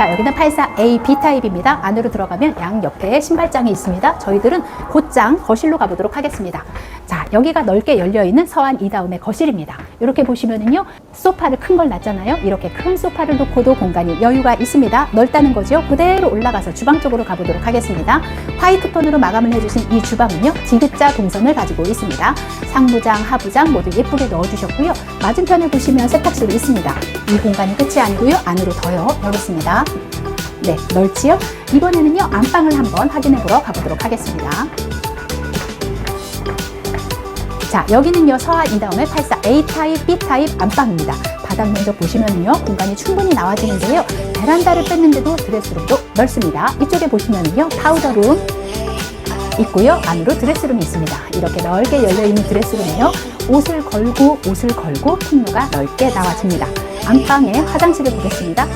자, 여기는 84A B타입입니다. 안으로 들어가면 양 옆에 신발장이 있습니다. 저희들은 곧장 거실로 가보도록 하겠습니다. 자, 여기가 넓게 열려있는 서안 이다음의 거실입니다. 이렇게 보시면은요, 소파를 큰 걸 놨잖아요. 이렇게 큰 소파를 놓고도 공간이 여유가 있습니다. 넓다는 거죠. 그대로 올라가서 주방 쪽으로 가보도록 하겠습니다. 화이트 톤으로 마감을 해주신 이 주방은요, 디귿자 동선을 가지고 있습니다. 상부장, 하부장 모두 예쁘게 넣어주셨고요. 맞은편에 보시면 세탁실이 있습니다. 이 공간이 끝이 아니고요. 안으로 더요. 열겠습니다. 네, 넓지요? 이번에는요, 안방을 한번 확인해 보러 가보도록 하겠습니다. 자, 여기는요, 서화 이다음에 84 A 타입, B 타입 안방입니다. 바닥 면적 보시면요, 공간이 충분히 나와지는데요. 베란다를 뺐는데도 드레스룸도 넓습니다. 이쪽에 보시면요, 파우더룸 있고요. 안으로 드레스룸이 있습니다. 이렇게 넓게 열려있는 드레스룸은요, 옷을 걸고 옷을 걸고 통로가 넓게 나와집니다. 안방에 화장실을 보겠습니다.